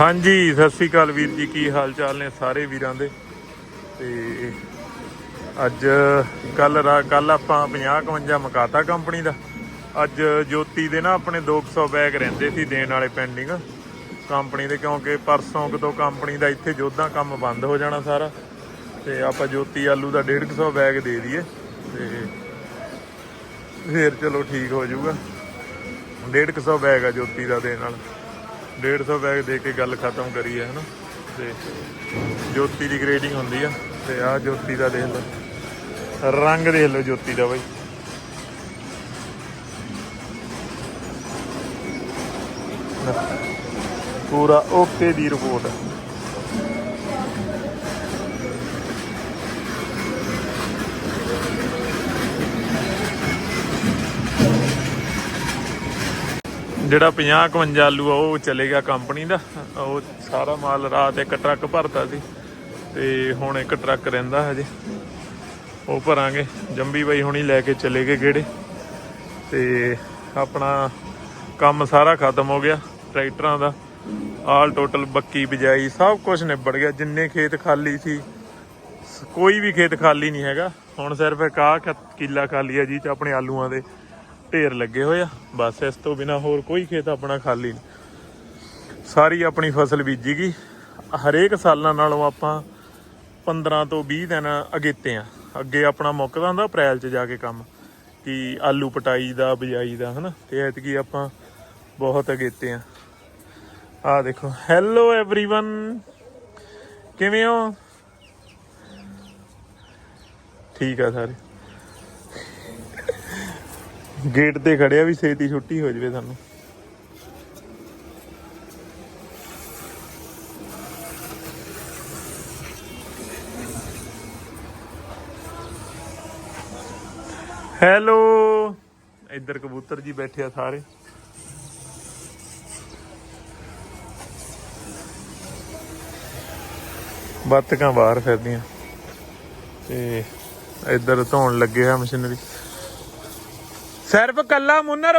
ਹਾਂਜੀ, ਸਤਿ ਸ੍ਰੀ ਅਕਾਲ ਵੀਰ ਜੀ, ਕੀ ਹਾਲ ਚਾਲ ਨੇ ਸਾਰੇ ਵੀਰਾਂ ਦੇ? ਤੇ ਅੱਜ ਕੱਲ ਕੱਲ ਆਪਾਂ 50 51 ਮਕਾਤਾ ਕੰਪਨੀ ਦਾ। ਅੱਜ ਜੋਤੀ ਦੇ ਨਾ ਆਪਣੇ 200 ਬੈਗ ਰਹਿੰਦੇ ਸੀ ਦੇਣ ਵਾਲੇ ਪੈਂਡਿੰਗ। ਕੰਪਨੀ ਦੇ, ਕਿਉਂਕਿ ਪਰਸੋਂ ਕਦੋਂ ਕੰਪਨੀ ਦਾ ਇੱਥੇ ਜੋਧਾਂ ਕੰਮ ਬੰਦ ਹੋ ਜਾਣਾ ਸਾਰਾ। ਤੇ ਆਪਾਂ ਜੋਤੀ ਆਲੂ ਦਾ 150 ਬੈਗ ਦੇ ਦਈਏ। ਤੇ ਫੇਰ ਚਲੋ ਠੀਕ ਹੋ ਜਾਊਗਾ। 150 ਬੈਗ ਆ ਜੋਤੀ ਦਾ ਦੇਣ ਵਾਲਾ। 150 ਬੈਗ ਦੇ ਕੇ ਗੱਲ ਖਤਮ ਕਰੀ ਹੈ, ਹਨਾ? ਤੇ ਜੋਤੀ ਦੀ ਗ੍ਰੇਡਿੰਗ ਹੁੰਦੀ ਆ, ਤੇ ਆ ਜੋਤੀ ਦਾ ਦੇਖ ਲਓ। ਰੰਗ ਦੇਖ ਲਓ ਜੋਤੀ ਦਾ ਬਾਈ। ਪੂਰਾ ਓਕੇ ਦੀ ਰਿਪੋਰਟ ਜਿਹੜਾ 50 51 ਆਲੂ ਆ, ਉਹ ਚਲੇ ਗਿਆ ਕੰਪਨੀ ਦਾ। ਉਹ ਸਾਰਾ ਮਾਲ ਰਾਤ ਇੱਕ ਟਰੱਕ ਭਰਤਾ ਸੀ ਤੇ ਹੁਣ ਇੱਕ ਟਰੱਕ ਰਹਿੰਦਾ ਹਜੇ। ਉਹ ਭਰਾਂਗੇ। ਜੰਬੀ ਬਾਈ ਹੁਣੀ ਲੈ ਕੇ ਚਲੇ ਗਏ ਗੇੜੇ। ਤੇ ਆਪਣਾ ਕੰਮ ਸਾਰਾ ਖਤਮ ਹੋ ਗਿਆ ਟਰੈਕਟਰਾਂ ਦਾ। ਆਲ ਟੋਟਲ ਬੱਕੀ ਬਿਜਾਈ ਸਭ ਕੁਝ ਨਿਬੜ ਗਿਆ। ਜਿੰਨੇ ਖੇਤ ਖਾਲੀ ਸੀ ਸ- ਕੋਈ ਵੀ ਖੇਤ ਖਾਲੀ ਨਹੀਂ ਹੈਗਾ। ਹੁਣ ਸਿਰਫ ਇੱਕ ਆਹ ਕਿੱਲਾ ਖਾਲੀ ਆ ਜੀ ਚ ਆਪਣੇ ਆਲੂਆਂ ਦੇ। ਢੇਰ ਲੱਗੇ ਹੋਏ ਆ ਬਸ ਇਸ ਤੋਂ ਬਿਨਾ ਹੋਰ ਕੋਈ ਖੇਤ ਆਪਣਾ ਖਾਲੀ ਨਹੀਂ ਸਾਰੀ ਆਪਣੀ ਫਸਲ ਬੀਜੀ ਗਈ ਹਰੇਕ ਸਾਲਾਂ ਨਾਲੋਂ ਆਪਾਂ 15 ਤੋਂ 20 ਦਿਨ ਅਗੇਤੇ ਆ ਅੱਗੇ ਆਪਣਾ ਮੁੱਕਦਾ ਹੁੰਦਾ ਅਪ੍ਰੈਲ 'ਚ ਜਾ ਕੇ ਕੰਮ ਕਿ ਆਲੂ ਪਟਾਈ ਦਾ ਬਿਜਾਈ ਦਾ ਹਨਾ ਤੇ ਐਤਕੀ ਆਪਾਂ ਬਹੁਤ ਅਗੇਤੇ ਆ ਆ ਦੇਖੋ ਹੈਲੋ एवरीवन ਕਿਵੇਂ ਹੋ ਠੀਕ ਆ ਸਾਰੇ ਗੇਟ ਤੇ ਖੜਿਆ ਵੀ ਛੇਤੀ ਛੁੱਟੀ ਹੋ ਜਵੇ ਸਾਨੂੰ। ਹੈਲੋ। ਇੱਧਰ ਕਬੂਤਰ ਜੀ ਬੈਠੇ ਆ ਸਾਰੇ। ਬੱਤਕਾਂ ਬਾਹਰ ਫਿਰਦੀਆਂ। ਤੇ ਇੱਧਰ ਧੋਣ ਲੱਗੇ ਆ ਮਸ਼ੀਨਰੀ। ਸਿਰਫ ਕੱਲਾ ਮੁੰਨਰ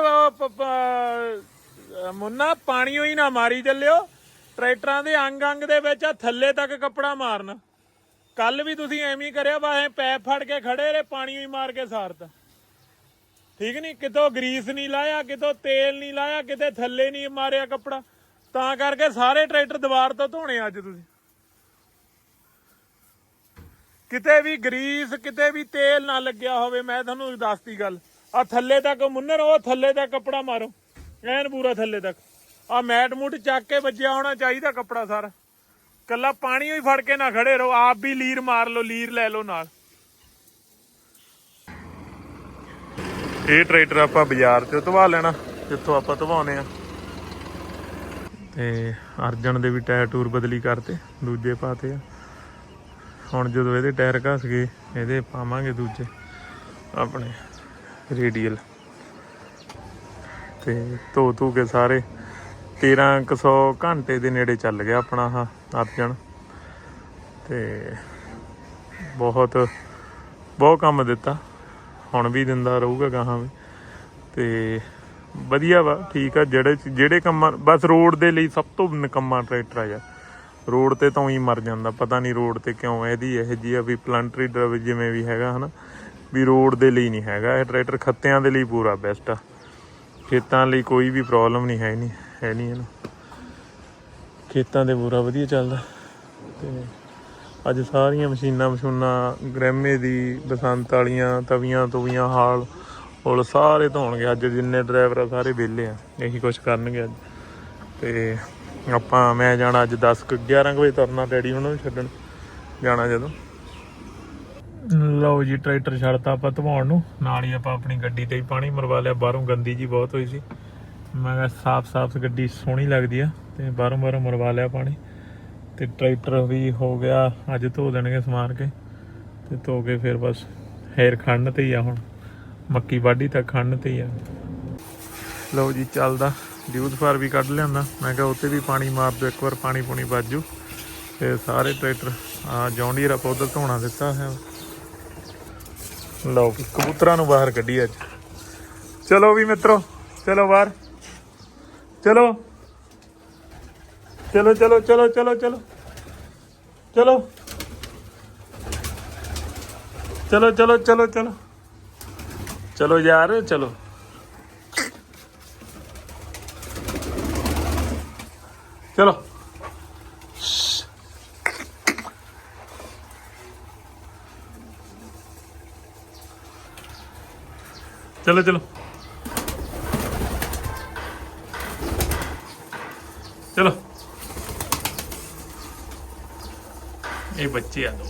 ਮੁੰਨਾ, ਪਾਣੀ ਹੋਈ ਨਾ ਮਾਰੀ ਚੱਲਿਓ। ਟਰੈਕਟਰਾਂ ਦੇ ਅੰਗ ਅੰਗ ਦੇ ਵਿੱਚ ਆ, ਥੱਲੇ ਤੱਕ ਕੱਪੜਾ ਮਾਰਨਾ। ਕੱਲ ਵੀ ਤੁਸੀਂ ਐਵੇਂ ਹੀ ਕਰਿਆ ਵਾ ਐ ਪੈਪ ਫੜ ਕੇ ਖੜੇ ਰਹੇ, ਪਾਣੀ ਹੀ ਮਾਰ ਕੇ ਸਾਰਤਾ। ਠੀਕ ਨਹੀਂ ਕਿਤੋਂ ਗਰੀਸ ਨਹੀਂ ਲਾਇਆ, ਕਿਤੋਂ ਤੇਲ ਨਹੀਂ ਲਾਇਆ, ਕਿਤੇ ਥੱਲੇ ਨਹੀਂ ਮਾਰਿਆ ਕੱਪੜਾ। ਤਾਂ ਕਰਕੇ ਸਾਰੇ ਟਰੈਕਟਰ ਦੀਵਾਰ ਤੋਂ ਧੋਣੇ ਅੱਜ ਤੁਸੀਂ। ਕਿਤੇ ਵੀ ਗਰੀਸ, ਕਿਤੇ ਵੀ ਤੇਲ ਨਾ ਲੱਗਿਆ ਹੋਵੇ, ਮੈਂ ਤੁਹਾਨੂੰ ਦੱਸਤੀ ਗੱਲ। ਆ ਥੱਲੇ ਤੱਕ ਮੁੰਨਰ, ਉਹ ਥੱਲੇ ਤੱਕ ਕੱਪੜਾ ਮਾਰੋ। ਐਨ ਪੂਰਾ ਥੱਲੇ ਤੱਕ। ਆ ਮੈਟ ਮੂਟ ਚੱਕ ਕੇ ਵੱਜਿਆ ਹੋਣਾ ਚਾਹੀਦਾ ਕੱਪੜਾ ਸਾਰਾ। ਕੱਲਾ ਪਾਣੀ ਹੀ ਫੜ ਕੇ ਨਾ ਖੜੇ ਰਹੋ, ਆਪ ਵੀ ਲੀਰ ਮਾਰ ਲਓ, ਲੀਰ ਲੈ ਲਓ ਨਾਲ। ਇਹ ਟਰੈਕਟਰ ਆਪਾਂ ਬਾਜ਼ਾਰ ਚੋਂ ਧਵਾ ਲੈਣਾ, ਜਿੱਥੋਂ ਆਪਾਂ ਧਵਾਉਨੇ ਆ। ਤੇ ਅਰਜਨ ਦੇ ਵੀ ਟਾਇਰ ਟੂਰ ਬਦਲੀ ਕਰਤੇ, ਦੂਜੇ ਪਾਤੇ ਆ। ਹੁਣ ਜਦੋਂ ਇਹਦੇ ਟਾਇਰ ਘਸ ਗਏ, ਇਹਦੇ ਪਾਵਾਂਗੇ ਦੂਜੇ, ਆਪਣੇ। ਰੇਡੀਅਲ। ਤੇ ਧੋ ਧੂ ਕੇ ਸਾਰੇ 1300 ਘੰਟੇ ਦੇ ਨੇੜੇ ਚੱਲ ਗਿਆ ਆਪਣਾ ਆਹ ਅਰਜਨ। ਤੇ ਬਹੁਤ ਬਹੁਤ ਕੰਮ ਦਿੱਤਾ। ਹੁਣ ਵੀ ਦਿੰਦਾ ਰਹੂਗਾ ਗਾਹਾਂ ਵੀ। ਤੇ ਵਧੀਆ ਵਾ, ਠੀਕ ਆ, ਜਿਹੜੇ ਜਿਹੜੇ ਕੰਮਾਂ ਬਸ ਰੋਡ ਦੇ ਲਈ ਸਭ ਤੋਂ ਨਿਕੰਮਾ ਟਰੈਕਟਰ ਆ ਯਾਰ। ਰੋਡ ਤੇ ਤਾਂ ਹੀ ਮਰ ਜਾਂਦਾ, ਪਤਾ ਨਹੀਂ ਰੋਡ ਤੇ ਕਿਉਂ, ਇਹਦੀ ਇਹ ਜੀ ਆ ਵੀ ਪਲੰਟਰੀ ਡਰਾਈਵ ਜਿਵੇਂ ਵੀ ਹੈਗਾ, ਹਨਾ। ਵੀ ਰੋਡ ਦੇ ਲਈ ਨਹੀਂ ਹੈਗਾ, ਇਹ ਟਰੈਕਟਰ ਖੱਤਿਆਂ ਦੇ ਲਈ ਪੂਰਾ ਬੈਸਟ ਆ। ਖੇਤਾਂ ਲਈ ਕੋਈ ਵੀ ਪ੍ਰੋਬਲਮ ਨਹੀਂ, ਹੈ ਨਹੀਂ ਹੈ ਨਹੀਂ ਇਹਨੂੰ। ਖੇਤਾਂ ਦੇ ਪੂਰਾ ਵਧੀਆ ਚੱਲਦਾ। ਤੇ ਅੱਜ ਸਾਰੀਆਂ ਮਸ਼ੀਨਾਂ ਮਸ਼ੂਨਾਂ ਗ੍ਰੈਮੇ ਦੀ, ਬਸੰਤ ਵਾਲੀਆਂ, ਤਵੀਆਂ ਤਵੀਆਂ, ਹਾਲ ਹੁਲ ਸਾਰੇ ਧੋਣਗੇ। ਅੱਜ ਜਿੰਨੇ ਡਰਾਈਵਰ ਆ, ਸਾਰੇ ਵਿਹਲੇ ਆ। ਇਹੀ ਕੁਝ ਕਰਨਗੇ ਅੱਜ। ਤੇ ਆਪਾਂ, ਮੈਂ ਜਾਣਾ ਅੱਜ 10 ਕੁ 11 ਕੁ ਵਜੇ ਤੁਰਨਾ ਡੈਡੀ ਉਹਨਾਂ ਨੂੰ ਛੱਡਣ ਜਾਣਾ ਜਦੋਂ। ਲਓ ਜੀ, ਟਰੈਕਟਰ ਛੱਡਤਾ ਆਪਾਂ ਧਵਾਉਣ ਨੂੰ। ਨਾਲ ਹੀ ਆਪਾਂ ਆਪਣੀ ਗੱਡੀ ਤੇ ਹੀ ਪਾਣੀ ਮਰਵਾ ਲਿਆ। ਬਾਹਰੋਂ ਗੰਦੀ ਜੀ ਬਹੁਤ ਹੋਈ ਸੀ। ਮੈਂ ਕਿਹਾ ਸਾਫ਼-ਸਾਫ਼ ਗੱਡੀ ਸੋਹਣੀ ਲੱਗਦੀ ਆ ਤੇ ਬਾਹਰੋਂ ਬਾਹਰੋਂ ਮਰਵਾ ਲਿਆ ਪਾਣੀ। ਤੇ ਟਰੈਕਟਰ ਵੀ ਹੋ ਗਿਆ, ਅੱਜ ਧੋ ਦੇਣਗੇ ਸਮਾਰ ਕੇ। ਤੇ ਧੋ ਕੇ ਫਿਰ ਬਸ ਹੇਰ ਖੰਡ ਤੇ ਹੀ ਆ ਹੁਣ। ਮੱਕੀ ਵਾਢੀ ਤੱਕ ਖੰਡ ਤੇ ਹੀ ਆ। ਲਓ ਜੀ, ਚੱਲਦਾ। ਡਿਊਜ਼ ਫਾਰ ਵੀ ਕੱਢ ਲਿਆਂਦਾ। ਮੈਂ ਕਿਹਾ ਉੱਤੇ ਵੀ ਪਾਣੀ ਮਾਰ ਦਿਓ, ਇੱਕ ਵਾਰ ਪਾਣੀ ਪੂਣੀ ਵੱਜੂ ਤੇ ਸਾਰੇ ਟਰੈਕਟਰ ਆ ਆਪਾਂ ਉਧਰ ਧੋਣਾ ਦਿੱਤਾ ਹੈ। ਲਓ ਵੀ ਕਬੂਤਰਾਂ ਨੂੰ ਬਾਹਰ ਕੱਢੀ ਅੱਜ। ਚਲੋ ਵੀ ਮਿੱਤਰੋ, ਚਲੋ ਬਾਹਰ। ਚਲੋ। ਚਲੋ ਚਲੋ ਚਲੋ ਚਲੋ ਚਲੋ। ਚਲੋ। ਚਲੋ ਚਲੋ ਚਲੋ ਚਲੋ। ਚਲੋ ਯਾਰ, ਚਲੋ। ਚਲੋ। ਚਲੋ ਚਲੋ। ਚਲੋ। ਇਹ ਬੱਚੇ ਆ ਦੋ।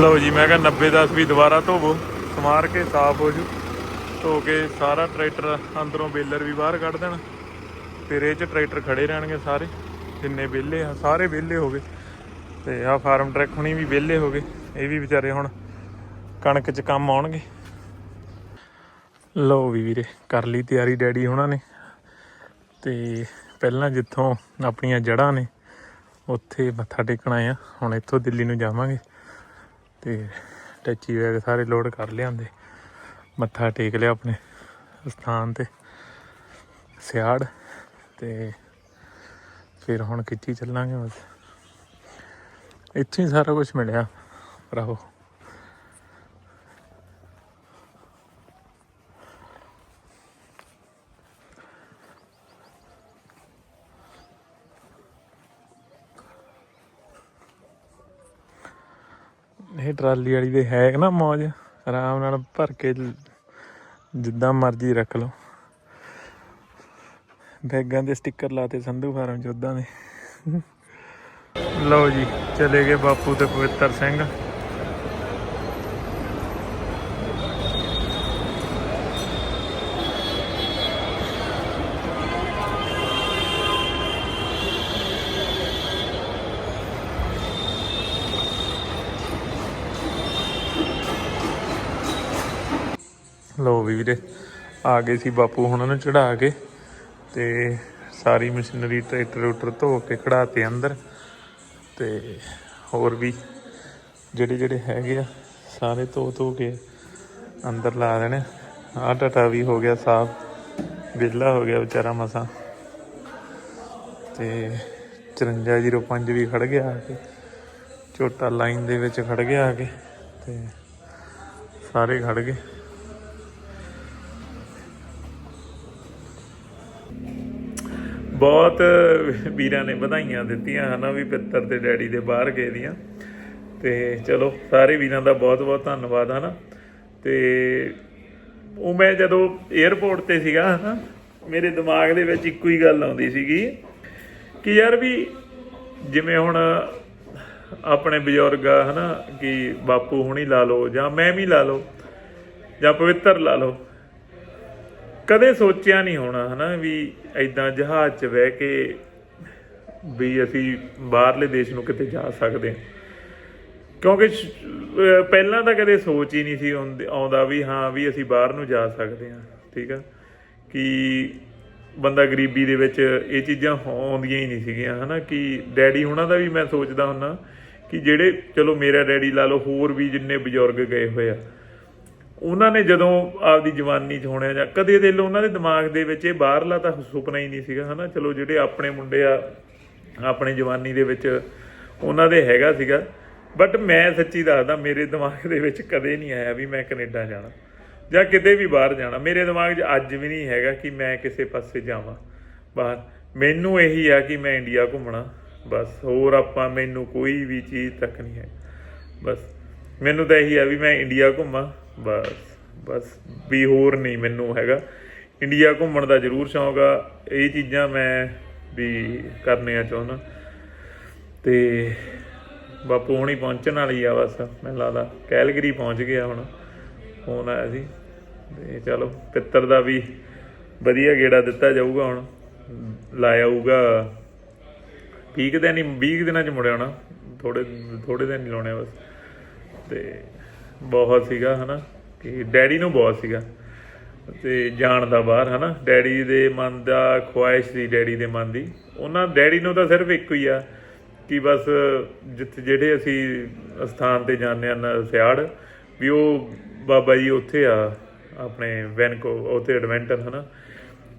ਲਓ ਜੀ, ਮੈਂ ਕਿਹਾ 90 10 ਵੀ ਦੁਬਾਰਾ ਧੋਵੋ, ਸਮਾਰ ਕੇ ਸਾਫ਼ ਹੋ ਜੂ। ਧੋ ਕੇ ਸਾਰਾ ਟਰੈਕਟਰ ਅੰਦਰੋਂ ਬੇਲਰ ਵੀ ਬਾਹਰ ਕੱਢ ਦੇਣਾ, ਫਿਰ ਇਹ ਚ ਟਰੈਕਟਰ ਖੜੇ ਰਹਿਣਗੇ ਸਾਰੇ, ਜਿੰਨੇ ਵਿਹਲੇ ਆ, ਸਾਰੇ ਵਿਹਲੇ ਹੋ ਗਏ। ਤੇ ਆ ਫਾਰਮ ਟਰੈਕ ਹੁਣੀ ਵੀ ਵਿਹਲੇ ਹੋ ਗਏ, ਇਹ ਵੀ ਵਿਚਾਰੇ ਹੁਣ ਕਣਕ 'ਚ ਕੰਮ ਆਉਣਗੇ। ਲਓ ਵੀ ਵੀਰੇ, ਕਰ ਲਈ ਤਿਆਰੀ ਡੈਡੀ ਉਹਨਾਂ ਨੇ। ਤੇ ਪਹਿਲਾਂ ਜਿੱਥੋਂ ਆਪਣੀਆਂ ਜੜ੍ਹਾਂ ਨੇ, ਉੱਥੇ ਮੱਥਾ ਟੇਕਣਾ ਆ, ਹੁਣ ਇੱਥੋਂ ਦਿੱਲੀ ਨੂੰ ਜਾਵਾਂਗੇ। ਤੇ ਟੱਚੀ ਵੈਗ ਸਾਰੇ ਲੋਡ ਕਰ ਲਿਆਂਦੇ। ਮੱਥਾ ਟੇਕ ਲਿਆ ਆਪਣੇ ਸਥਾਨ ਤੇ, ਸਿਆੜ ਤੇ ਫਿਰ ਹੁਣ ਕਿੱਥੇ ਚੱਲਾਂਗੇ ਬਸ। ਇੱਥੇ ਹੀ ਸਾਰਾ ਕੁਝ ਮਿਲਿਆ ਭਰਾਵੋ। ਇਹ ਟਰਾਲੀ ਵਾਲੀ ਦੇ ਹੈ ਨਾ ਮੌਜ, ਆਰਾਮ ਨਾਲ ਭਰ ਕੇ ਜਿੱਦਾਂ ਮਰਜ਼ੀ ਰੱਖ ਲਓ। ਬੈਗਾਂ ਦੇ ਸਟicker ਲਾਤੇ ਸੰਧੂ ਫਾਰਮ ਚ ਉਦਾਂ ਦੇ। ਲਓ ਜੀ, ਚਲੇ ਗਏ ਬਾਪੂ ਤੇ ਪਵਿੱਤਰ ਸਿੰਘ। ਲੋ ਵੀ ਵੀਰੇ, ਆ ਗਏ ਸੀ ਬਾਪੂ ਹੁਣਾਂ ਨੂੰ ਚੜਾ ਕੇ ਤੇ ਸਾਰੀ ਮਸ਼ੀਨਰੀ ਟਰੈਕਟਰ ਟਰੂਕਟਰ ਧੋ ਕੇ ਖੜਾਤੇ ਅੰਦਰ ਤੇ ਹੋਰ ਵੀ ਜਿਹੜੇ ਜਿਹੜੇ ਹੈਗੇ ਆ, ਸਾਰੇ ਧੋ ਧੋ ਕੇ ਅੰਦਰ ਲਾ ਦੇਣੇ। ਆਹ ਟਟਾ ਵੀ ਹੋ ਗਿਆ ਸਾਫ਼, ਵਿਹਲਾ ਹੋ ਗਿਆ ਵਿਚਾਰਾ ਮਸਾਂ। ਤੇ 5405 ਵੀ ਖੜ ਗਿਆ ਆ ਕੇ ਛੋਟਾ ਲਾਈਨ ਦੇ ਵਿੱਚ ਖੜ ਗਿਆ ਆ ਕੇ ਤੇ ਸਾਰੇ ਖੜ ਗਏ। ਬਹੁਤ ਵੀਰਾਂ ਨੇ ਵਧਾਈਆਂ ਦਿੱਤੀਆਂ, ਹਨਾ ਵੀ ਪਿੱਤਰ ਤੇ ਡੈਡੀ ਦੇ ਬਾਹਰ ਗਏ ਦੀਆਂ। ਤੇ ਚਲੋ, ਸਾਰੇ ਵੀਰਾਂ ਦਾ ਬਹੁਤ ਬਹੁਤ ਧੰਨਵਾਦ, ਹਨਾ। ਤੇ ਉਹ ਮੈਂ ਜਦੋਂ 에어ਪੋਰਟ ਤੇ ਸੀਗਾ, ਹਨਾ, ਮੇਰੇ ਦਿਮਾਗ ਦੇ ਵਿੱਚ ਇੱਕੋ ਹੀ ਗੱਲ ਆਉਂਦੀ ਸੀਗੀ ਕਿ ਯਾਰ ਵੀ ਜਿਵੇਂ ਹੁਣ ਆਪਣੇ ਬਜ਼ੁਰਗ ਆ, ਹਨਾ, ਕਿ ਬਾਪੂ ਹੁਣੀ ਲਾ ਲਓ ਜਾਂ ਮੈਂ ਵੀ ਲਾ ਲਓ ਜਾਂ ਪਵਿੱਤਰ ਲਾ ਲਓ ਕਦੇ ਸੋਚਿਆ ਨਹੀਂ ਹੋਣਾ, ਹਨਾ, ਵੀ ਐਦਾਂ ਜਹਾਜ਼ 'ਚ ਬਹਿ ਕੇ ਵੀ ਅਸੀਂ ਬਾਹਰਲੇ ਦੇਸ਼ ਨੂੰ ਕਿਤੇ ਜਾ ਸਕਦੇ ਹਾਂ। ਕਿਉਂਕਿ ਪਹਿਲਾਂ ਤਾਂ ਕਦੇ ਸੋਚ ਹੀ ਨਹੀਂ ਸੀ ਆਉਂਦਾ ਵੀ ਹਾਂ, ਵੀ ਅਸੀਂ ਬਾਹਰ ਨੂੰ ਜਾ ਸਕਦੇ ਹਾਂ, ਠੀਕ ਆ? ਕਿ ਬੰਦਾ ਗਰੀਬੀ ਦੇ ਵਿੱਚ ਇਹ ਚੀਜ਼ਾਂ ਆਉਂਦੀਆਂ ਹੀ ਨਹੀਂ ਸੀਗੀਆਂ, ਹਨਾ, ਕਿ ਡੈਡੀ ਉਹਨਾਂ ਦਾ ਵੀ ਮੈਂ ਸੋਚਦਾ ਹੁੰਨਾ ਕਿ ਜਿਹੜੇ, ਚਲੋ, ਮੇਰਾ ਡੈਡੀ ਲਾ ਲਓ, ਹੋਰ ਵੀ ਜਿੰਨੇ ਬਜ਼ੁਰਗ ਗਏ ਹੋਏ ਆ ਉਹਨਾਂ ਨੇ ਜਦੋਂ ਆਪਦੀ ਜਵਾਨੀ 'ਚ ਹੋਣਿਆ ਜਾਂ ਕਦੇ ਦੇ ਲੋ ਉਹਨਾਂ ਦੇ ਦਿਮਾਗ ਦੇ ਵਿੱਚ ਇਹ ਬਾਹਰਲਾ ਤਾਂ ਸੁਪਨਾ ਹੀ ਨਹੀਂ ਸੀਗਾ, ਹਨਾ? ਚਲੋ ਜਿਹੜੇ ਆਪਣੇ ਮੁੰਡੇ ਆ, ਆਪਣੀ ਜਵਾਨੀ ਦੇ ਵਿੱਚ ਉਹਨਾਂ ਦੇ ਹੈਗਾ ਸੀਗਾ। ਬਟ ਮੈਂ ਸੱਚੀ ਦੱਸਦਾ, ਮੇਰੇ ਦਿਮਾਗ ਦੇ ਵਿੱਚ ਕਦੇ ਨਹੀਂ ਆਇਆ ਵੀ ਮੈਂ ਕੈਨੇਡਾ ਜਾਣਾ ਜਾਂ ਕਿਤੇ ਵੀ ਬਾਹਰ ਜਾਣਾ। ਮੇਰੇ ਦਿਮਾਗ 'ਚ ਅੱਜ ਵੀ ਨਹੀਂ ਹੈਗਾ ਕਿ ਮੈਂ ਕਿਸੇ ਪਾਸੇ ਜਾਵਾਂ। ਬਾਹਰ ਮੈਨੂੰ ਇਹੀ ਆ ਕਿ ਮੈਂ ਇੰਡੀਆ ਘੁੰਮਣਾ। ਬਸ ਹੋਰ ਆਪਾਂ ਮੈਨੂੰ ਕੋਈ ਵੀ ਚੀਜ਼ ਤੱਕ ਨਹੀਂ ਹੈ। ਬਸ ਮੈਨੂੰ ਤਾਂ ਇਹੀ ਆ ਵੀ ਮੈਂ ਇੰਡੀਆ ਘੁੰਮਾਂ। ਬਸ ਬਸ, ਵੀ ਹੋਰ ਨਹੀਂ ਮੈਨੂੰ ਹੈਗਾ। ਇੰਡੀਆ ਘੁੰਮਣ ਦਾ ਜ਼ਰੂਰ ਸ਼ੌਂਕ ਆ। ਇਹ ਚੀਜ਼ਾਂ ਮੈਂ ਵੀ ਕਰਨੀਆਂ ਚਾਹੁੰਦਾ। ਤੇ ਬਾਪੂ ਹੁਣੀ ਪਹੁੰਚਣ ਵਾਲੀ ਆ ਬਸ, ਮੈਨੂੰ ਲੱਗਦਾ। ਕੈਲਗਰੀ ਪਹੁੰਚ ਗਿਆ ਹੁਣ। ਫੋਨ ਆਇਆ ਸੀ। ਤੇ ਚਲੋ, ਪਿੱਤਰ ਦਾ ਵੀ ਵਧੀਆ ਗੇੜਾ ਦਿੱਤਾ ਜਾਊਗਾ ਹੁਣ। ਲਾਇਆ ਆਊਗਾ 20 ਦਿਨ ਹੀ 20 ਦਿਨਾਂ ਚ ਮੁੜਿਆ ਹੋਣਾ। ਥੋੜੇ ਥੋੜੇ ਦਿਨ ਹੀ ਲਾਉਣੇ ਆ ਬਸ। ਤੇ ਬਹੁਤ ਸੀਗਾ, ਹਨਾ? ਕਿ ਡੈਡੀ ਨੂੰ ਬਹੁਤ ਸੀਗਾ। ਤੇ ਜਾਣ ਦਾ ਬਾਹਰ, ਹਨਾ? ਡੈਡੀ ਦੇ ਮਨ ਦਾ ਖੁਆਇਸ਼ ਸੀ, ਡੈਡੀ ਦੇ ਮਨ ਦੀ। ਉਹਨਾਂ, ਡੈਡੀ ਨੂੰ ਤਾਂ ਸਿਰਫ ਇੱਕੋ ਹੀ ਆ, ਕਿ ਬਸ ਜਿੱਥੇ, ਜਿਹੜੇ ਅਸੀਂ ਸਥਾਨ ਤੇ ਜਾਂਦੇ ਹਨ, ਸਿਆੜ, ਵੀ ਉਹ ਬਾਬਾ ਜੀ ਉੱਥੇ ਆ, ਆਪਣੇ ਵੈਨਕੋ, ਉੱਥੇ ਐਡਵੈਂਟਨ ਹਨਾ?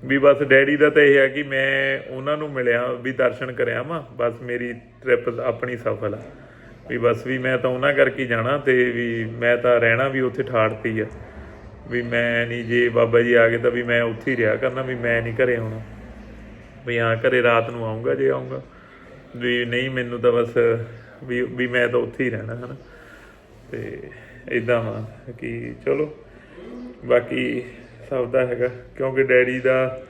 ਵੀ ਬਸ ਡੈਡੀ ਦਾ ਤਾਂ ਇਹ ਆ ਕਿ ਮੈਂ ਉਹਨਾਂ ਨੂੰ ਮਿਲਿਆ, ਵੀ ਦਰਸ਼ਨ ਕਰਿਆ ਵਾਂ। ਬਸ ਮੇਰੀ ਟ੍ਰਿਪ ਆਪਣੀ ਸਫਲ ਆ। ਵੀ ਬਸ ਵੀ ਮੈਂ ਤਾਂ ਉਹਨਾਂ ਕਰਕੇ ਜਾਣਾ ਤੇ ਵੀ ਮੈਂ ਤਾਂ ਰਹਿਣਾ ਵੀ ਉੱਥੇ ਠਾੜ ਪਈ ਆ। ਵੀ ਮੈਂ ਨਹੀਂ ਜੇ ਬਾਬਾ ਜੀ ਆ ਗਏ ਤਾਂ ਵੀ ਮੈਂ ਉੱਥੇ ਹੀ ਰਿਹਾ ਕਰਨਾ, ਵੀ ਮੈਂ ਨਹੀਂ ਘਰੇ ਆਉਣਾ। ਵੀ ਹਾਂ, ਘਰੇ ਰਾਤ ਨੂੰ ਆਉਂਗਾ ਜੇ ਆਉਂਗਾ ਵੀ ਨਹੀਂ, ਮੈਨੂੰ ਤਾਂ ਬਸ ਵੀ ਵੀ ਮੈਂ ਤਾਂ ਉੱਥੇ ਹੀ ਰਹਿਣਾ, ਹਨਾ। ਤੇ ਇਦਾਂ ਵਾ ਕਿ ਚਲੋ, ਬਾਕੀ ਸਭ ਦਾ ਹੈਗਾ। ਕਿਉਂਕਿ ਡੈਡੀ ਦਾ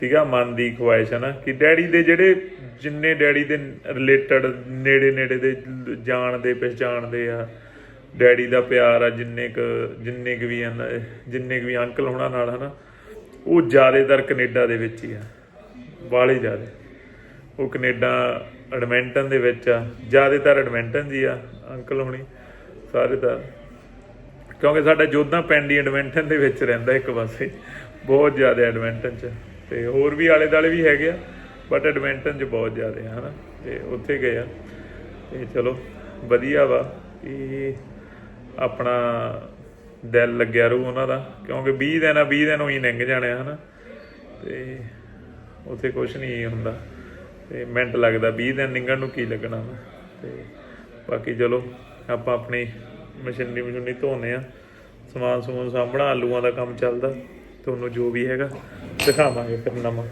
ਸੀਗਾ ਮਨ ਦੀ ਖੁਆਇਸ਼ ਹੈ ਨਾ ਕਿ ਡੈਡੀ ਦੇ ਜਿਹੜੇ ਜਿੰਨੇ ਡੈਡੀ ਦੇ ਰਿਲੇਟਡ ਨੇੜੇ ਨੇੜੇ ਦੇ ਜਾਣਦੇ, ਪਹਿਚਾਣਦੇ ਆ, ਡੈਡੀ ਦਾ ਪਿਆਰ ਆ, ਜਿੰਨੇ ਕ ਜਿੰਨੇ ਕ ਵੀ ਹਨ ਜਿੰਨੇ ਕ ਵੀ ਅੰਕਲ ਹੋਣਾ ਨਾਲ, ਹਨਾ, ਉਹ ਜ਼ਿਆਦਾਤਰ ਕੈਨੇਡਾ ਦੇ ਵਿੱਚ ਹੀ ਆ ਬਾਲੇ ਜ਼ਿਆਦਾ। ਉਹ ਕੈਨੇਡਾ ਐਡਮਿੰਟਨ ਦੇ ਵਿੱਚ ਆ, ਜ਼ਿਆਦਾਤਰ ਐਡਮਿੰਟਨ ਜੀ ਆ, ਅੰਕਲ ਹੋਣੀ, ਸਾਰੇ ਤਾਂ। ਕਿਉਂਕਿ ਸਾਡਾ ਜੋਧਾ ਪਿੰਡ ਹੀ ਐਡਮਿੰਟਨ ਦੇ ਵਿੱਚ ਰਹਿੰਦਾ ਇੱਕ ਪਾਸੇ, ਬਹੁਤ ਜ਼ਿਆਦਾ ਐਡਮਿੰਟਨ ਚ, ਤੇ ਹੋਰ ਵੀ ਆਲੇ ਦਾਲੇ ਵੀ ਹੈਗੇ ਆ। ਬਟ ਐਡਮਿੰਟਨ ਚ ਬਹੁਤ ਜ਼ਿਆਦਾ ਹੈ, ਹਨਾ? ਤੇ ਉੱਥੇ ਗਏ ਆ। ਤੇ ਚਲੋ, ਵਧੀਆ ਵਾ ਕਿ ਆਪਣਾ ਦਿਲ ਲੱਗਿਆ ਰੂ ਉਹਨਾਂ ਦਾ। ਕਿਉਂਕਿ 20 ਦਿਨ ਆ 20 ਦਿਨ ਉਹੀ ਲੰਘ ਜਾਣੇ ਆ, ਹਨਾ? ਤੇ ਉੱਥੇ ਕੁਝ ਨਹੀਂ ਹੁੰਦਾ। ਤੇ ਮਿੰਟ ਲੱਗਦਾ 20 ਦਿਨ ਨਿੰਗਣ ਨੂੰ ਕੀ ਲੱਗਣਾ ਵਾ। ਤੇ ਬਾਕੀ ਚਲੋ, ਆਪਾਂ ਆਪਣੀ ਮਸ਼ੀਨਰੀ ਮਸ਼ੀਨਰੀ ਧੋਨੇ ਆ। ਸਮਾਨ ਸਮੂਨ ਸਾਂਭਣਾ, ਆਲੂਆਂ ਦਾ ਕੰਮ ਚੱਲਦਾ। ਤੁਹਾਨੂੰ ਜੋ ਵੀ ਹੈਗਾ, ਦਿਖਾਵਾਂਗੇ ਫਿਰ ਨਵਾਂ।